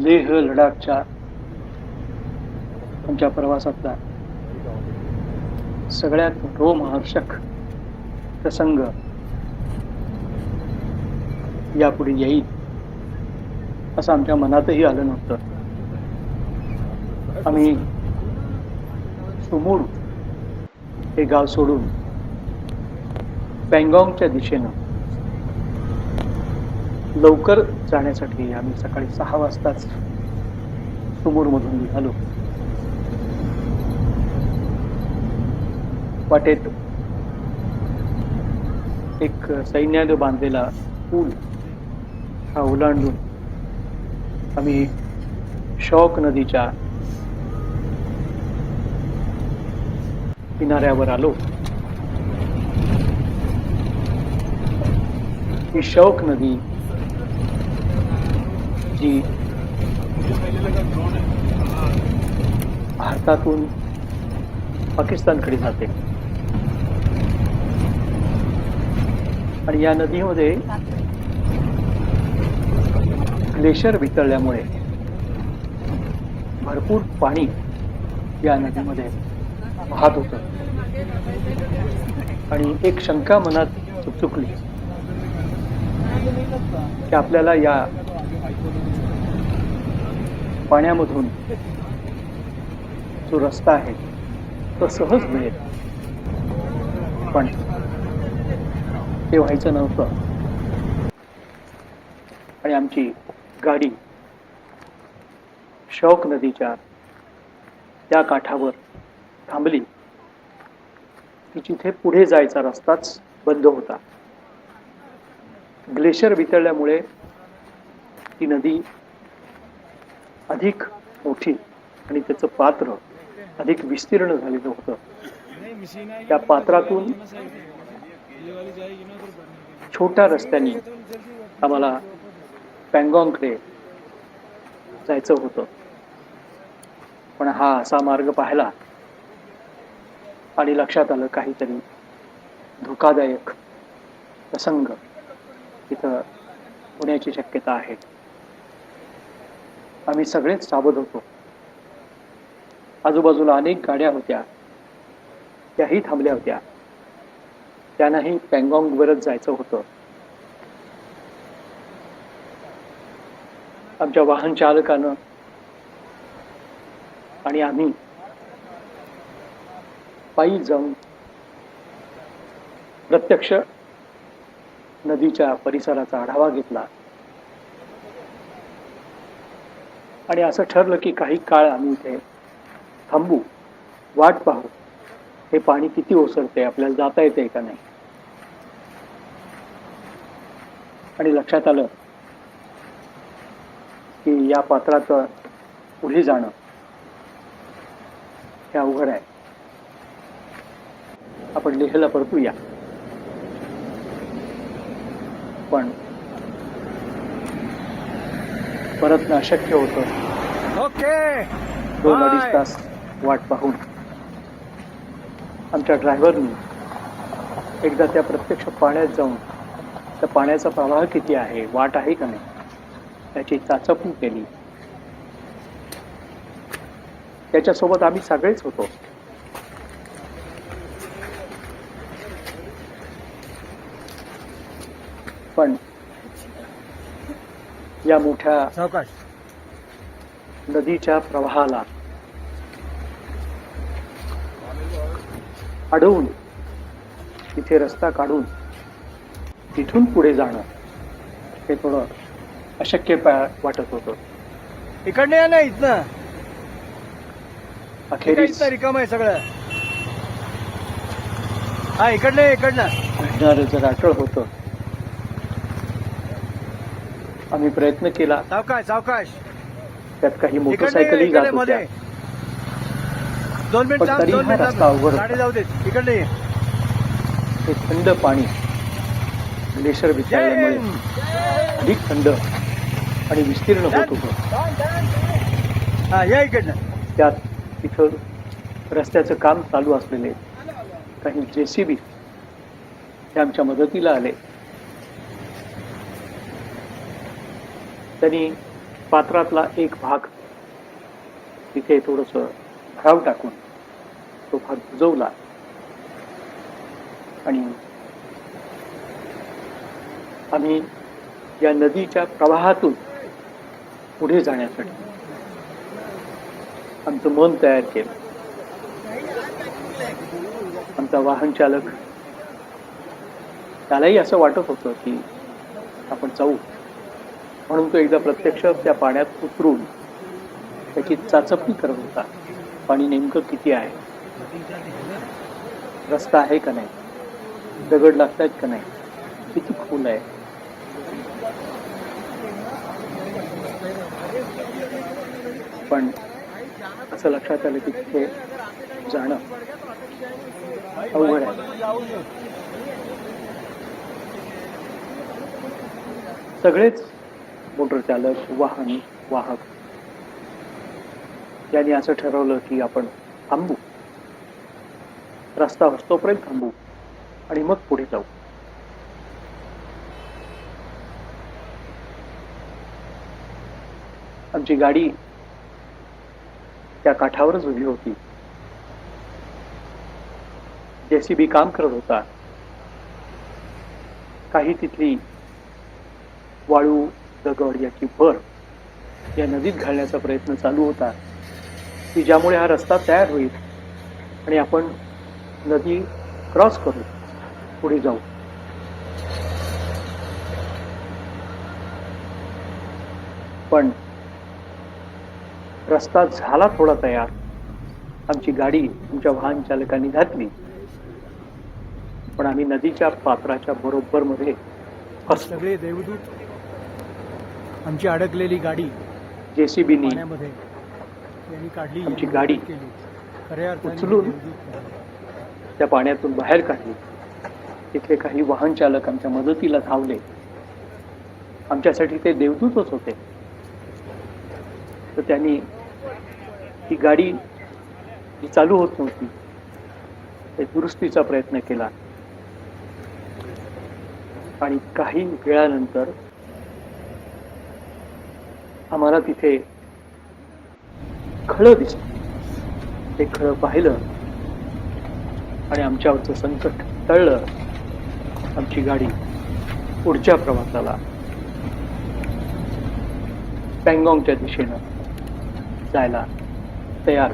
लेह लडाखच्या आमच्या प्रवासातला सगळ्यात रोमहर्षक प्रसंग यापुढे येईल असं आमच्या मनातही आलं नव्हतं. आम्ही सुमूड हे गाव सोडून पँगॉंगच्या दिशेनं लवकर जाण्यासाठी आम्ही सकाळी सहा वाजताच सुमूरमधून निघालो. वाटेत एक सैन्याने बांधलेला पूल हा ओलांडून आम्ही शौक नदीच्या किनाऱ्यावर आलो. ही शौक नदी जी. भारतातून पाकिस्तानकडे जाते. आणि या नदीमध्ये ग्लेशियर वितळल्यामुळे भरपूर पाणी या नदीमध्ये वाहत होतं. आणि एक शंका मनात चुकचुकली की आपल्याला या पाण्यामधून जो रस्ता आहे तो सहज मिळेल. पण ते व्हायचं नव्हतं. आणि आमची गाडी शौक नदीच्या त्या काठावर थांबली. की जिथे पुढे जायचा रस्ताच बंद होता. ग्लेशियर वितळल्यामुळे ती नदी अधिक मोठी आणि त्याचं पात्र अधिक विस्तीर्ण झालेलं होतं. त्या पात्रातून छोट्या रस्त्याने आम्हाला पँगॉंगकडे जायचं होतं. पण हा असा मार्ग पाहिला आणि लक्षात आलं काहीतरी धोकादायक प्रसंग तिथं होण्याची शक्यता आहे. आम्ही सगळेच सावध होतो. आजूबाजूला अनेक गाड्या होत्या. त्याही थांबल्या होत्या. त्यांनाही पँगॉंगवरच जायचं होतं. आमच्या वाहन चालकानं आणि आम्ही पायी जाऊन प्रत्यक्ष नदीच्या परिसराचा आढावा घेतला. आणि असं ठरलं की काही काळ आम्ही इथे थांबू वाट पाहू. हे पाणी किती ओसरते आपल्याला जाता येते का नाही? आणि लक्षात आलं की या पात्रात पुढे जाणं हे अवघड आहे. आपण लिहायला परतूया. पण परतणं अशक्य होतं. ओके. दोन. अडीच तास वाट पाहून. आमच्या ड्रायव्हरनी एकदा त्या प्रत्यक्ष पाण्यात जाऊन त्या पाण्याचा प्रवाह किती आहे वाट आहे का नाही त्याची चाचपणी केली. त्याच्यासोबत आम्ही सगळेच होतो. पण या मोठ्या नदीच्या प्रवाहाला अडवून तिथे रस्ता काढून तिथून पुढे जाणं हे थोडं अशक्य पा- वाटत होतं. इकडनं या ना इथनं. अखेरीस रिकाम आहे सगळं. हा इकडनं इकडनं. जर अटळ होतं आम्ही प्रयत्न केला. सावकाश सावकाश. त्यात काही मोटरसायकलही जात होत्या. दोन मिनिट पण थांब तरी दोन हा मिनिट रस्ता अवघड होता. गाडी जाऊ ये. ते थंड पाणी. जय वितळल्यामुळे हिंद. अधिक थंड आणि विस्तीर्ण होत होतं. हा या इकडनं. त्यात तिथं रस्त्याचं काम चालू असलेले काही जे सी बी हे आमच्या मदतीला आले. त्यांनी पात्रातला एक भाग तिथे थोडस भराव टाकून तो भाग बुजवला. आणि आम्ही या नदीच्या प्रवाहातून पुढे जाण्यासाठी आमचं मन तयार केलं. आमचा वाहन चालक त्यालाही असं वाटत होतं की आपण जाऊ. म्हणून तो एकदा प्रत्यक्ष त्या पाण्यात उतरून त्याची चाचपणी करत होता. पाणी नेमकं किती आहे? रस्ता आहे का नाही? दगड लागतायत का नाही? किती खोल आहे? पण असं लक्षात आलं की तिथे जाणं अवघड आहे. सगळेच मोटर चालक वाहन वाहक. यांनी असं ठरवलं की आपण थांबू. रस्ता तोपर्यंत थांबू आणि मग पुढे जाऊ. आमची गाडी त्या काठावरच उभी होती. जेसीबी काम करत होता. काही तिथली वाळू दगड भर या नदीत घालण्याचा प्रयत्न चालू होता. की ज्यामुळे हा रस्ता तयार होईल आणि आपण नदी क्रॉस करू पुढे जाऊ. पण रस्ता झाला थोडा तयार. आमची गाडी आमच्या वाहन चालकांनी घातली. पण आम्ही नदीच्या पात्राच्या बरोबर मध्ये फसलो देवदूत आमची अडकलेली गाडी जेसीबीनी पाण्यामध्ये यांनी काढली आमची गाडी केली. खऱ्या उचलून त्या पाण्यातून बाहेर काढली. तिथले काही वाहन चालक आमच्या मदतीला धावले. आमच्यासाठी ते देवदूतच होते. तर त्यांनी ही गाडी जी चालू होत नव्हती ते दुरुस्तीचा प्रयत्न केला. आणि काही वेळानंतर आम्हाला तिथे खळ दिसलं. ते खळ पाहिलं आणि आमच्यावरचं संकट तळलं आमची गाडी पुढच्या प्रवासाला पँगॉंगच्या दिशेनं जायला तयार